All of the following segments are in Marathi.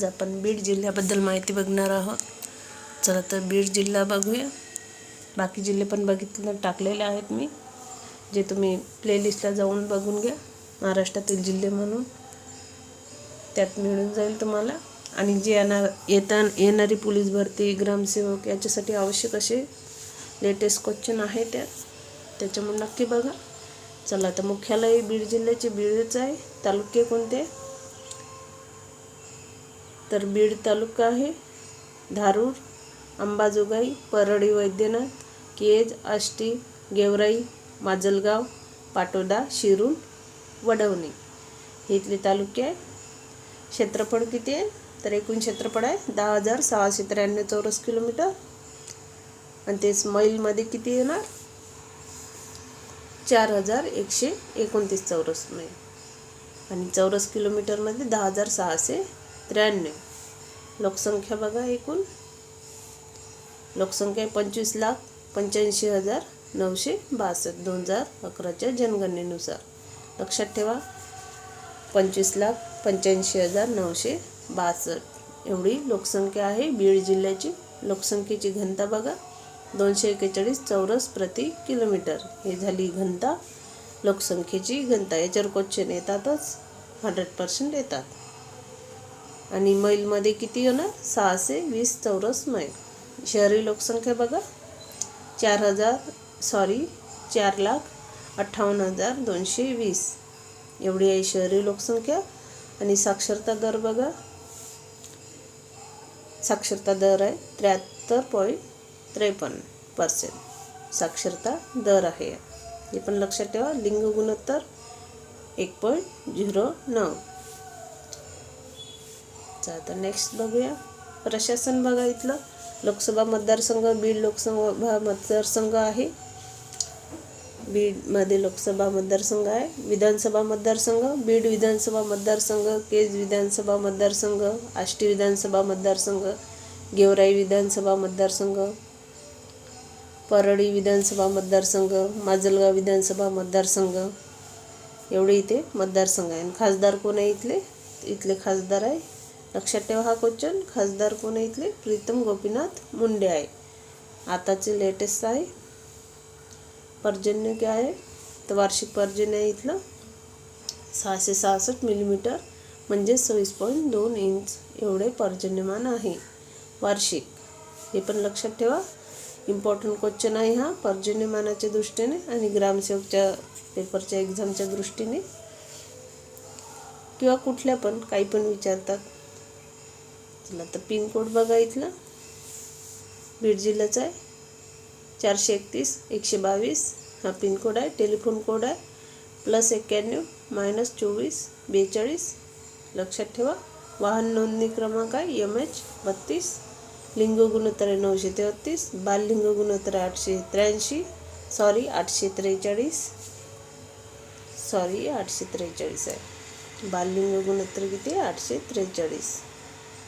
आज आपण बीड जिल्ह्याबद्दल माहिती बघणार आहोत. चला तर बीड जिल्हा बघूया. बाकी जिल्हे पण बघितले टाकलेले आहेत मी. जे तुम्ही प्लेलिस्टला जाऊन बघून घ्या. महाराष्ट्रातील जिल्हे म्हणून. त्यात मिळून जाईल तुम्हाला. आणि जे येणार येता येणारी पोलीस भरती ग्रामसेवक याच्यासाठी आवश्यक असे लेटेस्ट क्वेश्चन आहे त्यात त्याच्यामुळे नक्की बघा. चला तर मुख्यालय बीड जिल्ह्याचे बीडच आहे. तालुके कोणते? तर बीड तालुका आहे. धारूर अंबाजोगाई परळी वैद्यनाथ केज आष्टी गेवराई माजलगाव पाटोदा शिरूर वडवणी. हे इथले तालुके आहे क्षेत्रफळ किती आहे? तर एकूण क्षेत्रफळ आहे दहा हजार सहाशे त्र्याण्णव चौरस किलोमीटर. आणि तेच मैलमध्ये किती येणार? चार हजार एकशे एकोणतीस चौरस मैल. आणि चौरस किलोमीटरमध्ये दहा हजार सहाशे त्र्याण्णव. लोकसंख्या बघा एकूण. लोकसंख्या पंचवीस लाख पंच्याऐंशी हजार नऊशे बासष्ट दोन हजार अकराच्या जनगणनेनुसार. लक्षात ठेवा पंचवीस लाख पंच्याऐंशी हजार नऊशे बासष्ट. एवढी लोकसंख्या आहे बीड जिल्ह्याची. लोकसंख्येची घनता बघा. दोनशे एक्केचाळीस चौरस प्रति किलोमीटर. हे झाली घनता. लोकसंख्येची घनता. याच्यावर क्वेश्चन येतातच. हंड्रेड पर्सेंट येतात. आणि मैलमध्ये किती होणार? सहाशे वीस चौरस मैल. शहरी लोकसंख्या बघा. चार हजार सॉरी चार लाख अठ्ठावन्न हजार दोनशे वीस. एवढी आहे शहरी लोकसंख्या. आणि साक्षरता दर बघा. साक्षरता दर आहे त्र्याहत्तर पॉईंट त्रेपन्न पर्सेंट साक्षरता दर आहे. हे पण लक्षात ठेवा. लिंग गुणोत्तर एक पॉईंट झिरो नऊ. चला तर नेक्स्ट बघूया. प्रशासन बघा इथलं. लोकसभा मतदारसंघ बीड लोकसभा मतदारसंघ आहे. बीडमध्ये लोकसभा मतदारसंघ आहे. विधानसभा मतदारसंघ बीड विधानसभा मतदारसंघ केज विधानसभा मतदारसंघ आष्टी विधानसभा मतदारसंघ गेवराई विधानसभा मतदारसंघ परळी विधानसभा मतदारसंघ माजलगाव विधानसभा मतदारसंघ. एवढे इथे मतदारसंघ आहे. आणि खासदार कोण आहे इथले? इथले खासदार आहे लक्षात ठेवा हा क्वेश्चन खासदार कोण आहे इथले? प्रीतम गोपीनाथ मुंडे आहे. आताचे लेटेस्ट आहे. पर्जन्य काय आहे? तर वार्षिक पर्जन्य आहे इथलं. सहाशे सहासष्ट मिलीमीटर म्हणजे सव्वीस पॉईंट दोन इंच एवढे पर्जन्यमान आहे. वार्षिक. हे पण लक्षात ठेवा. इम्पॉर्टंट क्वेश्चन आहे हा. पर्जन्यमानाच्या दृष्टीने आणि ग्रामसेवकच्या पेपरच्या एक्झामच्या दृष्टीने. किंवा कुठल्या पण काही पण विचारतात. चला तर पिनकोड बघा इथला बीड जिल्ह्याचा आहे. चारशे एकतीस एकशे बावीस. हा पिनकोड आहे. टेलिफोन कोड आहे. प्लस एक्क्याण्णव मायनस चोवीस बेचाळीस. लक्षात ठेवा. वाहन नोंदणी क्रमांक आहे. एम एच बत्तीस. लिंग गुणोत्तर आहे नऊशे तेहत्तीस बाललिंग गुणोत्तर आहे आठशे त्र्याऐंशी. सॉरी आठशे त्रेचाळीस. सॉरी आठशे त्रेचाळीस आहे. बाललिंग गुणोत्तर किती आठशे त्रेचाळीस.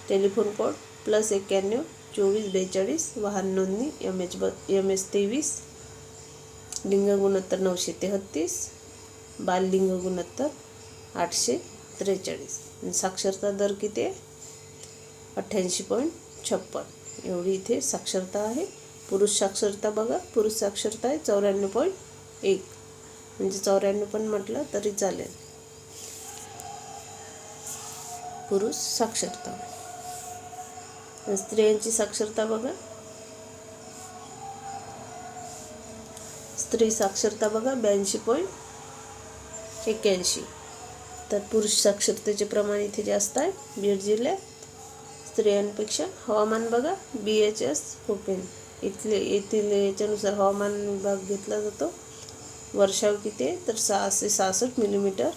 टेलिफोन कोड प्लस एक्क्याण्णव चोवीस बेचाळीस वाहन नोंदणी एम एच ब एम एस तेवीस लिंग गुणोत्तर नऊशे तेहत्तीस बाललिंग गुणोत्तर आठशे त्रेचाळीस. साक्षरता दर किती आहे? अठ्ठ्याऐंशी पॉईंट छप्पन. एवढी इथे साक्षरता आहे. पुरुष साक्षरता बघा. पुरुष साक्षरता आहे चौऱ्याण्णव पॉईंट एक. म्हणजे चौऱ्याण्णव पण म्हटलं तरी चालेल. पुरुष साक्षरता. स्त्रियांची साक्षरता बघा. स्त्री साक्षरता बघा ब्याऐंशी पॉईंट एक्क्याऐंशी. तर पुरुष साक्षरतेचे प्रमाण इथे जास्त आहे बीड जिल्ह्यात. स्त्रियांपेक्षा हवामान बघा बी एच एस कोपेन इथले येथील याच्यानुसार हवामान विभाग घेतला जातो. वर्षाव किती आहे? तर सहाशे सहासष्ट मिलीमीटर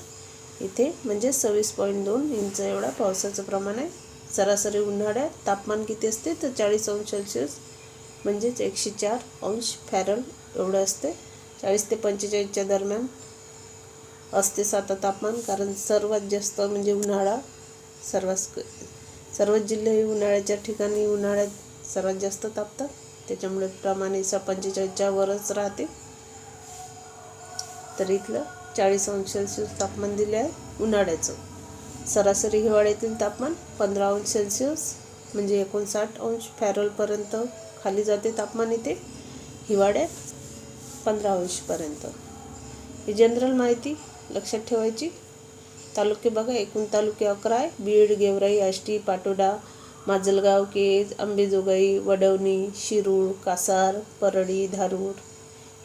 इथे म्हणजे सव्वीस पॉईंट दोन इंच एवढा पावसाचं प्रमाण आहे. सरासरी उन्हाळ्यात तापमान किती असते? तर चाळीस अंश सेल्सिअस म्हणजेच एकशे चार अंश फॅरल एवढं असते. चाळीस ते पंचेचाळीसच्या दरम्यान असते साता तापमान कारण सर्वात जास्त म्हणजे उन्हाळा सर्वात सर्वच जिल्हे हे उन्हाळ्याच्या ठिकाणी उन्हाळ्यात सर्वात जास्त तापतात. त्याच्यामुळे प्रमाणे स पंचेचाळीसच्या वरच राहते. तर इथलं चाळीस अंश सेल्सिअस तापमान दिले आहे उन्हाळ्याचं. सरासरी हिवाळ्यातील तापमान पंधरा अंश सेल्सिअस म्हणजे एकोणसाठ अंश फॅरलपर्यंत खाली जाते तापमान इथे. हिवाळ्यात पंधरा अंशपर्यंत ही जनरल माहिती लक्षात ठेवायची. तालुके बघा एकूण तालुके अकरा आहे. बीड गेवराई आष्टी पाटोडा माजलगाव केज अंबेजोगाई वडवणी शिरूळ कासार परळी धारूर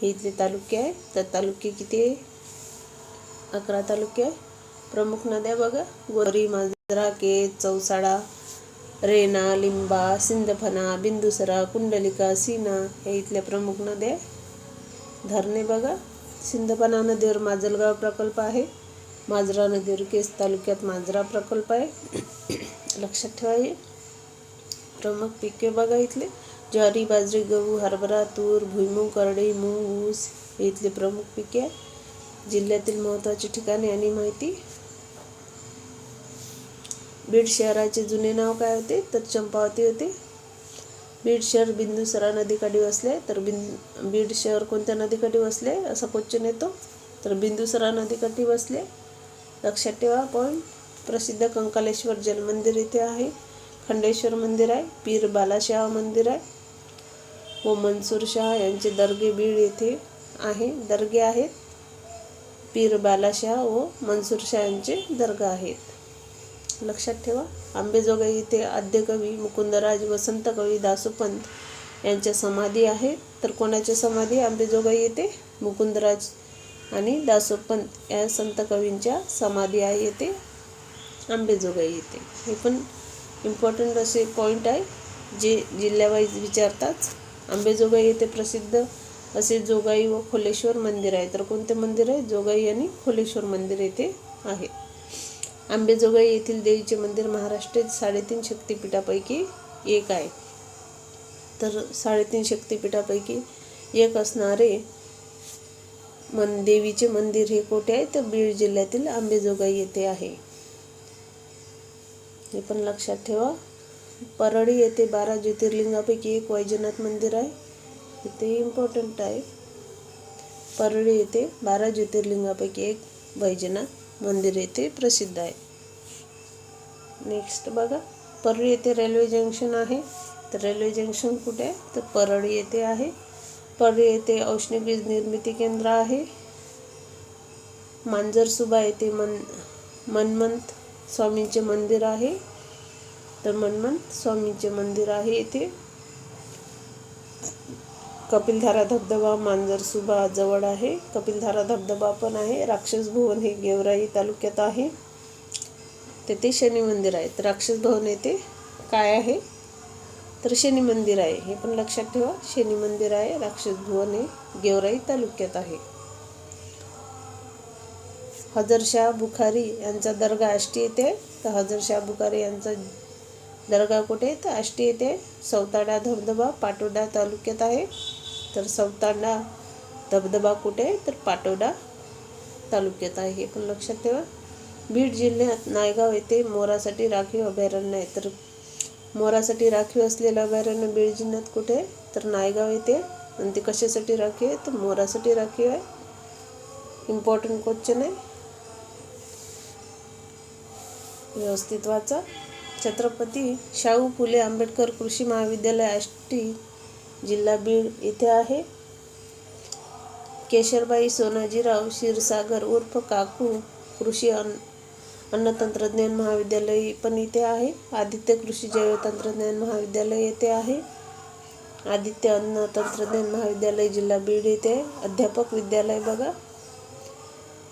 हे इथले तालुके आहे तर तालुके किती आहे? अकरा तालुके आहे प्रमुख नद्या बघा. गोरी मांजरा केज चौसाळा रेणा लिंबा सिंदफणा बिंदुसरा कुंडलिका सीना हे इथल्या प्रमुख नद्या धरणे बघा. सिंदफणा नदीवर माजलगाव प्रकल्प आहे. माजरा नदीवर केस तालुक्यात माजरा प्रकल्प आहे. लक्षात ठेवा हे. प्रमुख पिके बघा इथले. ज्वारी बाजरी गहू हरभरा तूर भुईमूग करडई मूग ऊस हे इथले प्रमुख पिके आहे जिल्ह्यातील महत्त्वाची ठिकाणे आणि माहिती बीड शहराचे जुने नाव काय होते? तर चंपावती होते. बीड शहर बिंदुसरा नदीकाठी वसले तर बिंद बीड शहर कोणत्या नदीकाठी वसले? असा क्वेश्चन येतो. तर बिंदुसरा नदीकाठी वसले. लक्षात ठेवा पण प्रसिद्ध कंकालेश्वर जलमंदिर इथे आहे. खंडेश्वर मंदिर आहे. पीर बालाशाह मंदिर आहे. व मनसूर शाह यांचे दर्गे बीड येथे आहे. दर्गे आहेत. पीर बालाशाह व मनसूर शाह यांचे दर्गा आहेत. लक्षात ठेवा. आंबेजोगाई इथे आद्यकवी मुकुंदराज वसंत कवी दासोपंत यांच्या समाधी आहे. तर कोणाच्या समाधी? आंबेजोगाई येथे मुकुंदराज आणि दासोपंत या संत कवींच्या समाधी आहे येथे. आंबेजोगाई येथे. हे पण इम्पॉर्टंट असे पॉईंट आहे जे जिल्ह्यावाईज विचारताच आंबेजोगाई येथे प्रसिद्ध असे जोगाई व खोलेश्वर मंदिर आहे. तर कोणते मंदिर आहे? जोगाई आणि खोलेश्वर मंदिर येथे आहे. आंबेजोगाई येथील देवीचे मंदिर महाराष्ट्रात साडेतीन शक्तिपीठापैकी एक आहे. तर साडेतीन शक्तिपीठापैकी एक असणारे मन देवीचे मंदिर हे कोठे आहे? तर बीड जिल्ह्यातील आंबेजोगाई येथे आहे. हे पण लक्षात ठेवा. परळी येथे बारा ज्योतिर्लिंगापैकी एक वैजनाथ मंदिर आहे. इथे इम्पॉर्टंट आहे. परळी येथे बारा ज्योतिर्लिंगापैकी एक वैजनाथ. मंदिर येथे प्रसिद्ध आहे. नेक्स्ट बघा परळी येथे रेल्वे जंक्शन आहे. तर रेल्वे जंक्शन कुठे आहे? तर परळी येथे आहे. परळी येथे औष्णिक वीज निर्मिती केंद्र आहे. मांजरसुबा येथे मन मनमंत स्वामींचे मंदिर आहे. तर मनमंत स्वामींचे मंदिर आहे येथे कपिलधारा धबधबा मांजरसुबा जवळ आहे. कपिलधारा धबधबा पण आहे. राक्षस भुवन हे गेवराई तालुक्यात आहे. तेथे शनी मंदिर आहे. तर राक्षस भवन येथे काय आहे? तर शनी मंदिर आहे. हे पण लक्षात ठेवा. शनी मंदिर आहे. राक्षस भुवन हे गेवराई तालुक्यात आहे. हजरशाह बुखारी यांचा दर्गा आष्टी येथे तर हजरशाह बुखारी यांचा दर्गा कुठे आहे? तर आष्टी येथे सौताडा धबधबा पाटोडा तालुक्यात आहे. तर सौताडा धबधबा कुठे आहे? तर पाटोडा तालुक्यात आहे. हे पण लक्षात ठेवा. बीड जिल्ह्यात नायगाव येथे मोरासाठी राखीव अभयारण्य आहे. तर मोरासाठी राखीव असलेलं अभयारण्य बीड जिल्ह्यात कुठे आहे? तर नायगाव येथे. आणि ते कशासाठी राखीव आहे? तर मोरासाठी राखीव आहे. इम्पॉर्टंट क्वेश्चन आहे. व्यवस्थित वाचा. छत्रपती शाहू फुले आंबेडकर कृषी महाविद्यालय आष्टी जिल्हा बीड येथे आहे. केशरबाई सोनाजीराव क्षीरसागर उर्फ काकू कृषी अन्न अन्नतंत्रज्ञान महाविद्यालय पण इथे आहे. आदित्य कृषी जैवतंत्रज्ञान महाविद्यालय येथे आहे. आदित्य अन्न तंत्रज्ञान महाविद्यालय जिल्हा बीड येथे अध्यापक विद्यालय बघा.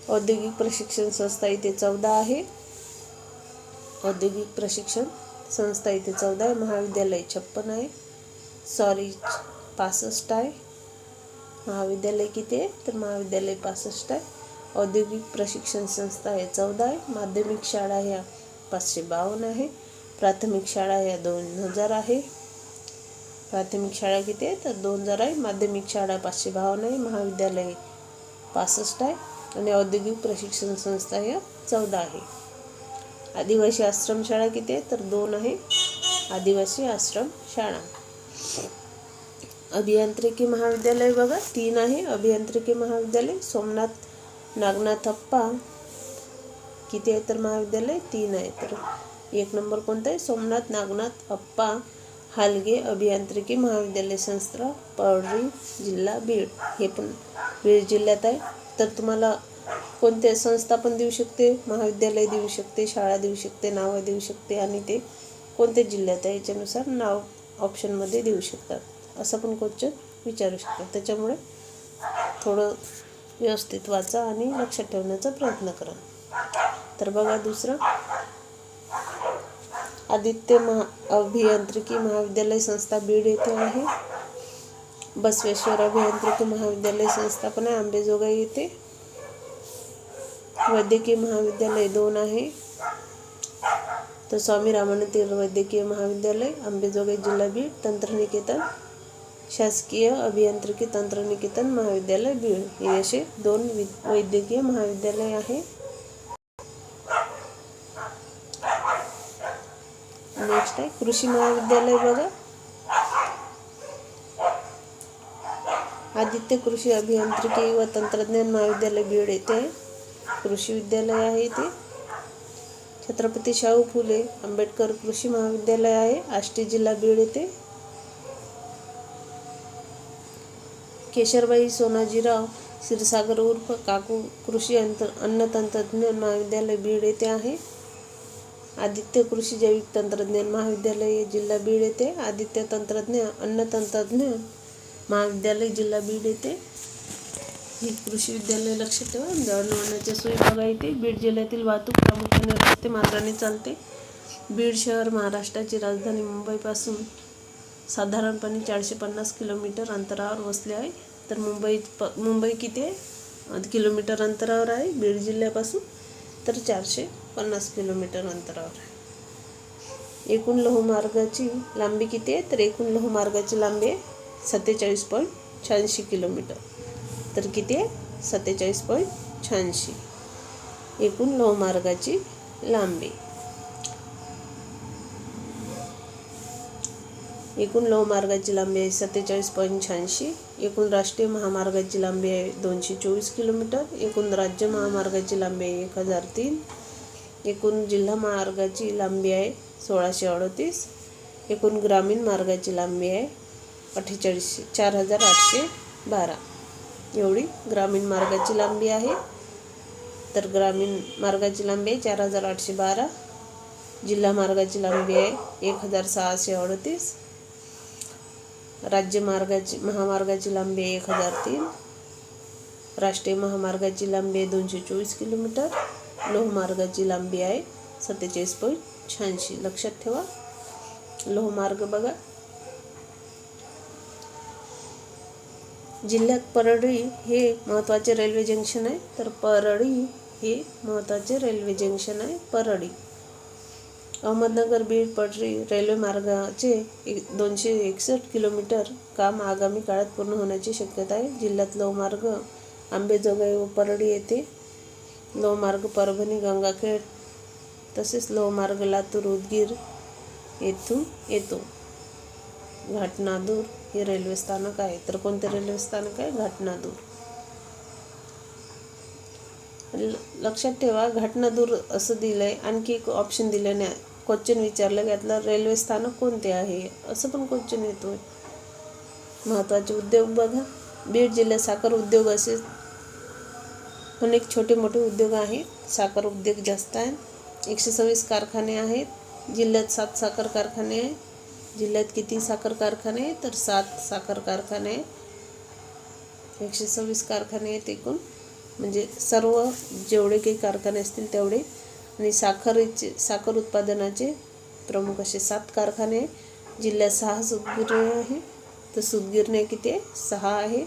औद्योगिक प्रशिक्षण संस्था इथे चौदा आहे. औद्योगिक प्रशिक्षण संस्था इथे चौदा आहे. महाविद्यालय छप्पन आहे. सॉरी पासष्ट आहे. महाविद्यालय किती आहे? तर महाविद्यालय पासष्ट आहे. औद्योगिक प्रशिक्षण संस्था आहे चौदा आहे. माध्यमिक शाळा ह्या पाचशे बावन्न आहे. प्राथमिक शाळा ह्या दोन हजार आहे. प्राथमिक शाळा किती आहे? तर दोन हजार आहे. माध्यमिक शाळा पाचशे बावन्न आहे. महाविद्यालय पासष्ट आहे. आणि औद्योगिक प्रशिक्षण संस्था ह्या चौदा आहे. आदिवासी आश्रमशाळा किती आहे? तर दोन आहे. आदिवासी आश्रम शाळा. अभियांत्रिकी महाविद्यालय बघा तीन आहे. अभियांत्रिकी महाविद्यालय सोमनाथ नागनाथप्पा. किती आहे तर महाविद्यालय? तीन आहे तर. एक नंबर कोणतं आहे? सोमनाथ नागनाथ अप्पा हालगे अभियांत्रिकी महाविद्यालय संस्था पवळी जिल्हा बीड. हे पण बीड जिल्ह्यात आहे. तर तुम्हाला कोणत्या संस्था पण देऊ शकते? महाविद्यालय देऊ शकते शाळा देऊ शकते नावं देऊ शकते आणि ते कोणत्या जिल्ह्यात आहे? याच्यानुसार नाव ऑप्शनमध्ये देऊ शकतात. असं पण क्वेश्चन विचारू शकतात. त्याच्यामुळे थोडं व्यवस्थित वाचा आणि लक्षात ठेवण्याचा प्रयत्न करा. तर बघा दुसरं. आदित्य महा अभियांत्रिकी महाविद्यालय संस्था बीड येथे आहे. बसवेश्वर अभियांत्रिकी महाविद्यालय संस्था पण आहे. आंबेजोगाई येथे. वैद्यकीय महाविद्यालय दोन आहे. तर स्वामी रामानंद वैद्यकीय महाविद्यालय आंबेजोगाई जिल्हा बीड तंत्रनिकेतन शासकीय अभियांत्रिकी तंत्रनिकेतन महाविद्यालय बीड. हे असे दोन वि वैद्यकीय महाविद्यालय आहे. नेक्स्ट आहे कृषी महाविद्यालय बघा. आदित्य कृषी अभियांत्रिकी व तंत्रज्ञान महाविद्यालय बीड येथे आहे कृषी विद्यालय आहे इथे. छत्रपती शाहू फुले आंबेडकर कृषी महाविद्यालय आहे आष्टी जिल्हा बीड येथे. केशरबाई सोनाजीराव क्षीरसागर उर्फ काकू कृषी अंत अन्न तंत्रज्ञान महाविद्यालय बीड येथे आहे. आदित्य कृषी जैविक तंत्रज्ञान महाविद्यालय जिल्हा बीड येथे. आदित्य तंत्रज्ञान अन्न तंत्रज्ञान महाविद्यालय जिल्हा बीड येथे. ही कृषी विद्यालय लक्षात ठेवा. दळणवळणाच्या सोयी बघा इथे. बीड जिल्ह्यातील वाहतूक प्रामुख्याने रस्ते मार्गाने चालते. बीड शहर महाराष्ट्राची राजधानी मुंबईपासून साधारणपणे चारशे पन्नास किलोमीटर अंतरावर वसले आहे. तर मुंबई प मुंबई किती आहे? किलोमीटर अंतरावर आहे. बीड जिल्ह्यापासून तर चारशे पन्नास किलोमीटर अंतरावर आहे. एकूण लोहमार्गाची लांबी किती आहे? तर एकूण लोहमार्गाची लांबी आहे सत्तेचाळीस पॉईंट शहाऐंशी किलोमीटर. तर किती आहे? सत्तेचाळीस पॉईंट शहाऐंशी. एकूण लोहमार्गाची लांबी. एकूण लोहमार्गाची लांबी आहे सत्तेचाळीस पॉईंट शहाऐंशी. एकूण राष्ट्रीय महामार्गाची लांबी आहे दोनशे चोवीस किलोमीटर. एकूण राज्य महामार्गाची लांबी आहे एक हजार तीन. एकूण जिल्हा मार्गाची लांबी आहे सोळाशे अडतीस. एकूण ग्रामीण मार्गाची लांबी आहे अठ्ठेचाळीसशे चार हजार आठशे बारा. एवढी. ग्रामीण मार्गाची लांबी आहे. तर ग्रामीण मार्गाची लांबी आहे चार हजार आठशे बारा. जिल्हा मार्गाची लांबी आहे एक हजार सहाशे अडतीस. राज्य मार्गाची महामार्गाची लांबी आहे एक हजार तीन. राष्ट्रीय महामार्गाची लांबी आहे दोनशे चोवीस किलोमीटर. लोहमार्गाची लांबी आहे सत्तेचाळीस पॉईंट शहाऐंशी. लक्षात ठेवा. लोहमार्ग बघा. जिल्ह्यात परळी हे महत्त्वाचे रेल्वे जंक्शन आहे. तर परळी हे महत्त्वाचे रेल्वे जंक्शन आहे परळी. अहमदनगर बीड पटरी रेल्वे मार्गाचे एक दोनशे एकसष्ट किलोमीटर काम आगामी काळात पूर्ण होण्याची शक्यता आहे. जिल्ह्यात लोहमार्ग आंबेजोगाई व परळी येथे लोहमार्ग परभणी गंगाखेड तसेच लोहमार्ग लातूर उदगीर येथून येतो. घाटनादूर हे रेल्वे स्थानक आहे. तर कोणते रेल्वे स्थानक आहे? घटनादूर. ल- लक्षात ठेवा घटनादूर असं दिलं आहे आणखी एक ऑप्शन दिलं नाही. क्वेश्चन विचारलं की यातलं रेल्वे स्थानक कोणते आहे? असं पण क्वेश्चन येतोय. महत्त्वाचे उद्योग बघा. बीड जिल्ह्यात साखर उद्योग असे अनेक छोटे मोठे उद्योग आहेत. साखर उद्योग जास्त आहे. एकशे सव्वीस कारखाने आहेत. जिल्ह्यात सात साखर कारखाने आहेत. जिल्ह्यात किती साखर कारखाने तर सात साखर कारखाने एकशे सव्वीस कारखाने आहेत एकूण. म्हणजे सर्व जेवढे काही कारखाने असतील तेवढे. आणि साखरेचे साखर उत्पादनाचे प्रमुख असे सात कारखाने आहे. जिल्ह्यात सहा सूतगिरण्या आहे तर सूतगिरण्या किती आहे सहा आहे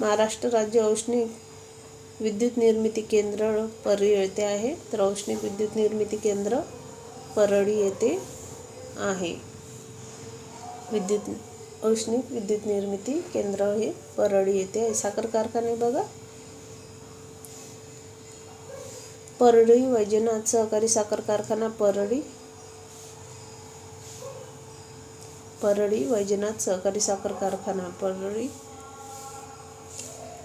महाराष्ट्र राज्य औष्णिक विद्युत निर्मिती केंद्र परळी येथे आहे. तर औष्णिक विद्युत निर्मिती केंद्र परळी येथे आहे. विद्युत औष्णिक विद्युत निर्मिती केंद्र हे परळी येथे आहे. साखर कारखाने बघा. परळी वैजनाथ सहकारी साखर कारखाना परळी. परळी वैजनाथ सहकारी साखर कारखाना परळी.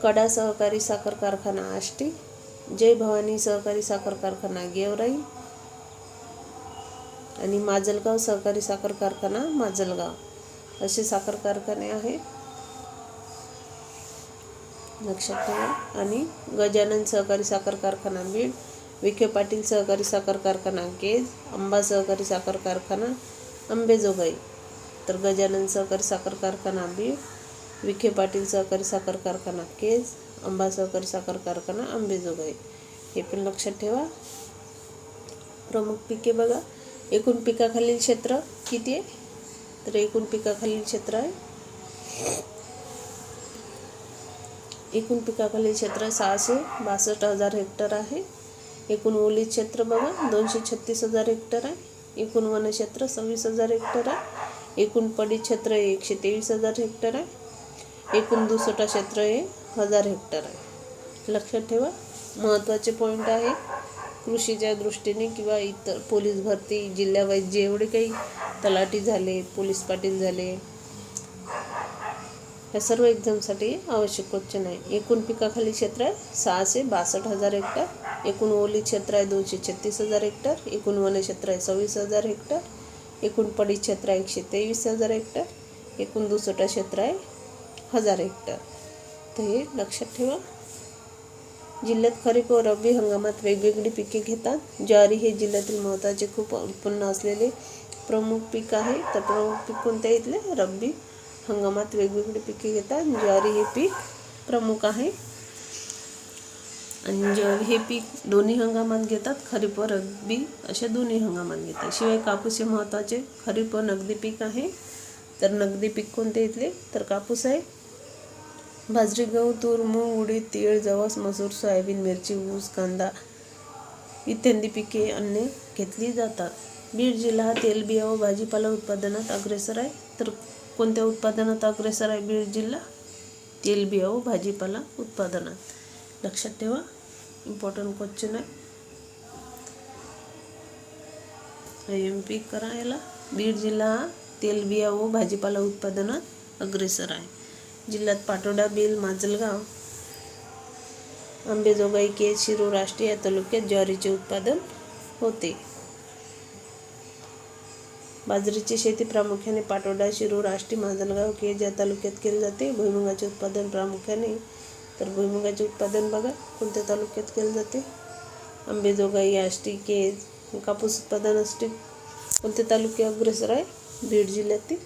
कडा सहकारी साखर कारखाना आष्टी. जय भवानी सहकारी साखर कारखाना गेवराई. आणि माजलगाव सहकारी साखर कारखाना माजलगाव. असे साखर कारखाने आहे. लक्षात ठेवा. आणि गजानन सहकारी साखर कारखाना बीड विखे पाटील सहकारी साखर कारखाना केज आंबा सहकारी साखर कारखाना अंबेजोगाई तर गजानन सहकारी साखर कारखाना बीड विखे पाटील सहकारी साखर कारखाना केज अंबा सहकारी साखर कारखाना अंबेजोगाई हे पण लक्षात ठेवा. प्रमुख पिके बघा. एकूण पिकाखालील क्षेत्र किती आहे? तर एकूण पिकाखालील क्षेत्र आहे. एकूण पिकाखालील क्षेत्र सहाशे बासष्ट हजार हेक्टर आहे. एकूण ओलीत क्षेत्र बघा दोनशे छत्तीस हजार हेक्टर आहे. एकूण वनक्षेत्र सव्वीस हजार हेक्टर आहे. एकूण पडित क्षेत्र एकशे तेवीस हजार हेक्टर आहे. एकूण दुसटा क्षेत्र हे हजार हेक्टर आहे. लक्षात ठेवा महत्त्वाचे पॉईंट आहे. कृषीच्या दृष्टीने किंवा इतर पोलीस भरती जिल्ह्यावाईज जेवढे काही तलाठी झाले पोलीस पाटील झाले या सर्व एक्झामसाठी आवश्यक क्वेश्चन आहे एकूण पिकाखाली क्षेत्र आहे सहाशे बासष्ट हजार हेक्टर एकूण ओली क्षेत्र आहे दोनशे छत्तीस हजार हेक्टर एकूण वनक्षेत्र आहे सव्वीस हजार हेक्टर एकूण पडित क्षेत्र आहे एकशे तेवीस हजार हेक्टर एकूण दुसटा क्षेत्र आहे हजार हेक्टर. तर हे लक्षात ठेवा. जिल्ह्यात खरीप व रब्बी हंगामात वेगवेगळी पिके घेतात. ज्वारी हे जिल्ह्यातील महत्त्वाचे खूप उत्पन्न असलेले प्रमुख पीक आहे. तर प्रमुख पीक कोणत्या इथले? रब्बी हंगामात वेगवेगळी पिके घेतात. ज्वारी हे पीक प्रमुख आहे. आणि ज्वारी हे पीक दोन्ही हंगामात घेतात. खरीप व रब्बी अशा दोन्ही हंगामात घेतात. शिवाय कापूस हे महत्त्वाचे खरीप व नगदी पीक आहे. तर नगदी पीक कोणते इथले? तर कापूस आहे. बाजरी गहू तूर मूग उडीद तीळ जवस मसूर सोयाबीन मिरची ऊस कांदा इत्यादी पिके अन्य घेतली जातात. बीड जिल्हा हा तेलबिया व भाजीपाला उत्पादनात अग्रेसर आहे. तर कोणत्या उत्पादनात अग्रेसर आहे बीड जिल्हा? तेलबिया व भाजीपाला उत्पादनात. लक्षात ठेवा इम्पॉर्टंट क्वेश्चन आहे. आय एम पी करा याला बीड जिल्हा हा तेलबिया व भाजीपाला उत्पादनात अग्रेसर आहे. जिल्ह्यात पाटोडा बिल माजलगाव आंबेजोगाई केज शिरूर राष्ट्रीय या तालुक्यात ज्वारीचे उत्पादन होते. बाजरीची शेती प्रामुख्याने पाटोडा शिरूर आष्टी माजलगाव केज या तालुक्यात केली जाते. भुईमुगाचे उत्पादन प्रामुख्याने तर भुईमुगाचे उत्पादन बघा कोणत्या तालुक्यात केले जाते? आंबेजोगाई आष्टी केज कापूस उत्पादन असते. कोणते तालुके अग्रेसर आहे? बीड जिल्ह्यातील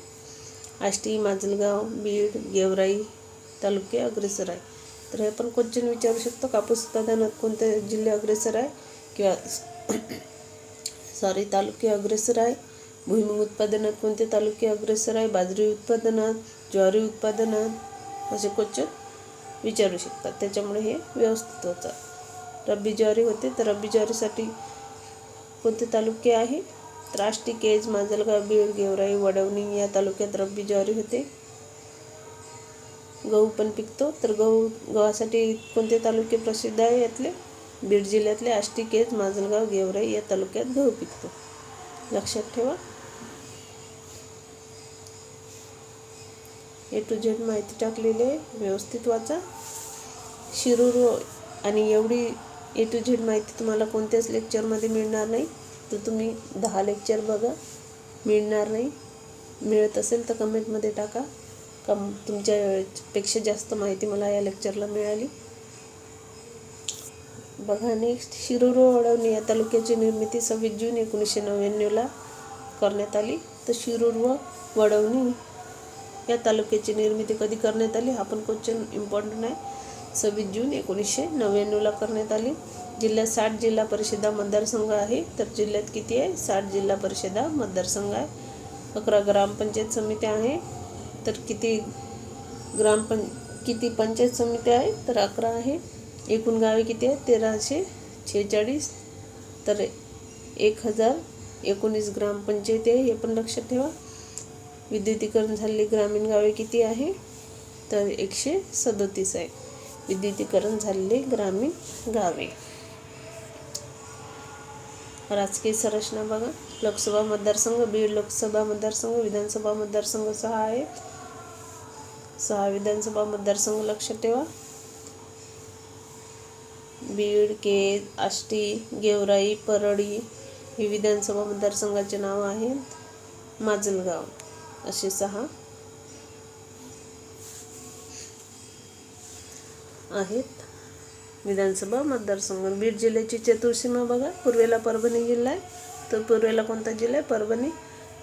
आष्टी माजलगाव बीड गेवराई तालुके अग्रेसर आहे. तर हे आपण क्वेश्चन विचारू शकतो. कापूस उत्पादनात कोणते जिल्हे अग्रेसर आहे किंवा सॉरी तालुके अग्रेसर आहे? भुईमुग उत्पादनात कोणते तालुके अग्रेसर आहे? बाजरी उत्पादनात ज्वारी उत्पादनात? असे क्वेश्चन विचारू शकतात त्याच्यामुळे हे व्यवस्थित होतात रब्बी ज्वारी होते तर रब्बी ज्वारीसाठी कोणते तालुके आहे? तर केज माजलगाव बीड गेवराई वडवणी या तालुक्यात रब्बी ज्वारी होते. गहू पण पिकतो. तर गहू गव्हासाठी कोणते तालुके प्रसिद्ध आहे यातले? बीड जिल्ह्यातले आष्टी केज माजलगाव गेवराई या तालुक्यात गहू पिकतो. लक्षात ठेवा. ए टू झेड माहिती टाकलेली आहे. व्यवस्थित वाचा. शिरूर आणि एवढी ए टू झेड माहिती तुम्हाला कोणत्याच लेक्चरमध्ये मिळणार नाही. तर तुम्ही दहा लेक्चर बघा. मिळणार नाही. मिळत असेल तर कमेंटमध्ये टाका. कम तुमच्यापेक्षा जास्त माहिती मला या लेक्चरला मिळाली. बघा नेक्स्ट शिरूर व वडवणी या तालुक्याची निर्मिती सव्वीस जून एकोणीसशे नव्याण्णवला करण्यात आली. तर शिरूर व वडवणी या तालुक्याची निर्मिती कधी करण्यात आली? हा पण क्वेश्चन इम्पॉर्टंट आहे. सव्वीस जून एकोणीसशे नव्याण्णवला करण्यात आली. जिल्ह्यात साठ जिल्हा परिषदा मतदारसंघ आहे. तर जिल्ह्यात किती आहे? साठ जिल्हा परिषदा मतदारसंघ आहे. अकरा ग्रामपंचायत समित्या आहे. तर किती ग्रामपं किती पंचायत समित्या आहे? तर अकरा आहे. एकूण गावे किती आहेत? तेराशे छेचाळीस तर एक हजार एकोणीस ग्रामपंचायती आहे. हे पण लक्षात ठेवा. विद्युतीकरण झालेली ग्रामीण गावे किती आहे? तर एकशे सदोतीस आहे. विद्युतीकरण झालेले ग्रामीण गावे. राजकीय संरचना बघा. लोकसभा मतदारसंघ बीड लोकसभा मतदारसंघ विधानसभा मतदारसंघ सहा आहेत सहा विधानसभा मतदारसंघ लक्षात ठेवा. बीड केज आष्टी गेवराई परळी ही विधानसभा मतदारसंघाचे नाव आहेत माजलगाव असे सहा आहेत. विधानसभा मतदारसंघ. बीड जिल्ह्याची चतुर्सीमा बघा. पूर्वेला परभणी जिल्हा आहे. तर पूर्वेला कोणता जिल्हा आहे? परभणी.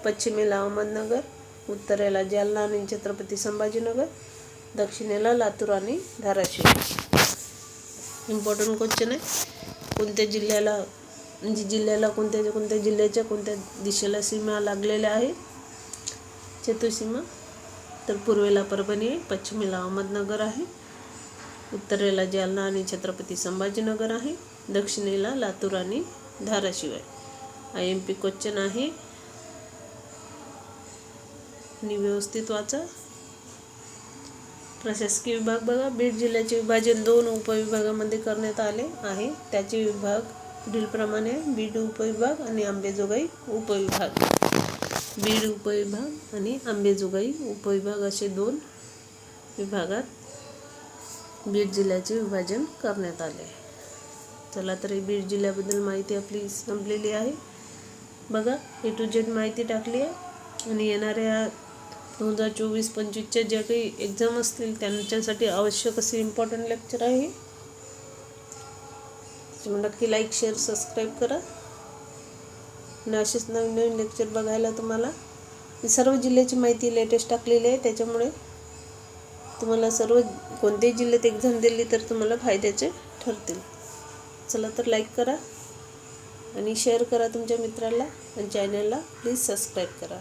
पश्चिमेला अहमदनगर. उत्तरेला जालना आणि छत्रपती संभाजीनगर. दक्षिणेला लातूर आणि धाराशिव. इम्पॉर्टंट क्वेश्चन आहे. कोणत्या जिल्ह्याला म्हणजे जिल्ह्याला कोणत्या कोणत्या जिल्ह्याच्या कोणत्या दिशेला सीमा लागलेल्या आहे? चतुर्सीमा. तर पूर्वेला परभणी आहे पश्चिमेला अहमदनगर आहे. उत्तरेला जालना आणि छत्रपती संभाजीनगर आहे. दक्षिणेला लातूर आणि धाराशिव आहे. आय एम पी क्वेश्चन आहे. आणि व्यवस्थित वाचा प्रशासकीय विभाग बघा. बीड जिल्ह्याचे विभाजन दोन उपविभागामध्ये करण्यात आले आहे. त्याचे विभाग पुढीलप्रमाणे बीड उपविभाग आणि आंबेजोगाई उपविभाग. बीड उपविभाग आणि आंबेजोगाई उपविभाग असे दोन विभागात बीड जिल्ह्याचे विभाजन करण्यात आले. चला तर बीड जिल्ह्याबद्दल माहिती आपली संपलेली आहे. बघा ए टू जेड माहिती टाकली आहे. आणि येणाऱ्या दोन हजार चोवीस पंचवीसच्या ज्या काही एक्झाम असतील त्यांच्यासाठी आवश्यक असे इम्पॉर्टंट लेक्चर आहे. नक्की लाईक शेअर सबस्क्राईब करा. आणि असेच नवीन नवीन लेक्चर बघायला तुम्हाला सर्व जिल्ह्याची माहिती लेटेस्ट टाकलेली आहे. त्याच्यामुळे तुम्हाला सर्व कोणत्याही जिल्ह्यात एक्झाम दिली तर तुम्हाला फायद्याचे ठरतील. चला तर लाईक करा आणि शेअर करा तुमच्या मित्राला आणि चॅनलला प्लीज सबस्क्राईब करा.